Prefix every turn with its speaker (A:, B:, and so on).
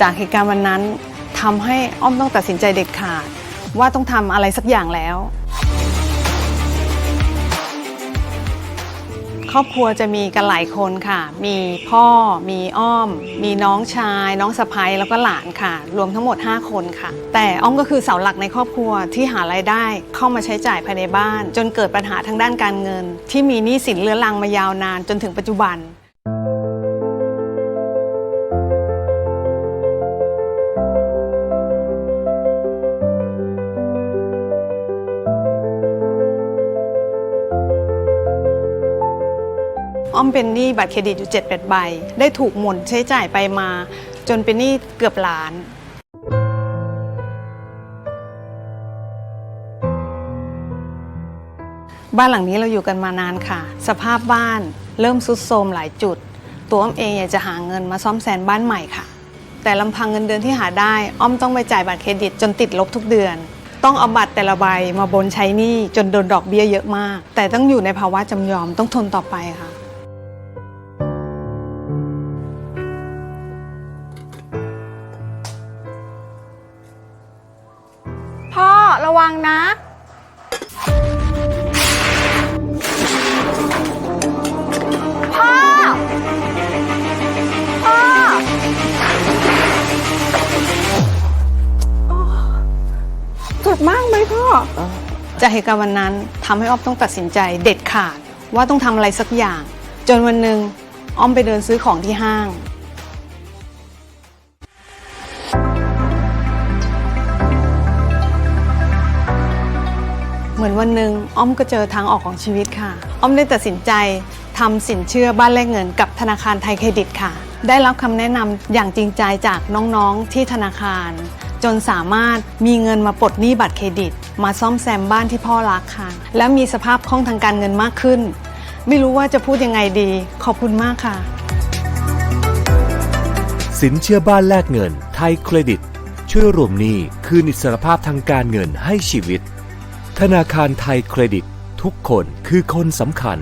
A: จากเหตุการณ์วันนั้นทำให้อ้อมต้องตัดสินใจเด็ดขาด ว่าต้องทำอะไรสักอย่างแล้ว ครอบครัวจะมีกันหลายคนค่ะ มีพ่อ มีอ้อม มีน้องชาย น้องสะพ้ยแล้วก็หลานค่ะ รวมทั้งหมด 5 คนค่ะ แต่อ้อมก็คือเสาหลักในครอบครัวที่หารายได้เข้ามาใช้จ่ายภายในบ้าน จนเกิดปัญหาทางด้านการเงิน ที่มีหนี้สินเรื้อรังมายาวนานจนถึงปัจจุบัน อ้อมเป็นหนี้บัตรเครดิตอยู่7 8ใบ ได้ถูกหมุนใช้จ่ายไปมา จนเป็นหนี้เกือบล้านบ้านหลังนี้เราอยู่กันมานานค่ะ สภาพบ้านเริ่มสุดโทรมหลายจุด ตัวอ้อมเองอยากจะหาเงินมาซ่อมแซมบ้านใหม่ค่ะ แต่ลำพังเงินเดือนที่หาได้ อ้อมต้องไปจ่ายบัตรเครดิตจนติดลบทุกเดือน ต้องเอาบัตรแต่ละใบมาบนใช้หนี้จนโดนดอกเบี้ยเยอะมาก แต่ต้องอยู่ในภาวะจำยอมต้องทนต่อไปค่ะ
B: ระวังนะ พ่อ พ่อ เจ็บมากไหมพ่อ
A: จากเหตุการณ์วันนั้นทำให้อ้อมต้องตัดสินใจเด็ดขาดว่าต้องทำอะไรสักอย่าง จนวันหนึ่งอ้อมไปเดินซื้อของที่ห้าง เหมือนวันหนึ่งอ้อมก็เจอทางออกของชีวิตค่ะ อ้อมได้ตัดสินใจทำสินเชื่อบ้านแลกเงินกับธนาคารไทยเครดิตค่ะ ได้รับคำแนะนำอย่างจริงใจจากน้องๆที่ธนาคาร จนสามารถมีเงินมาปลดหนี้บัตรเครดิต มาซ่อมแซมบ้านที่พ่อรักค่ะ และมีสภาพคล่องทางการเงินมากขึ้น ไม่รู้ว่าจะพูดยังไงดี ขอบคุณมากค่ะ
C: สินเชื่อบ้านแลกเงิน ไทยเครดิต ช่วยรวมหนี้คืนอิสรภาพทางการเงินให้ชีวิต ธนาคารไทยเครดิต ทุกคนคือคนสำคัญ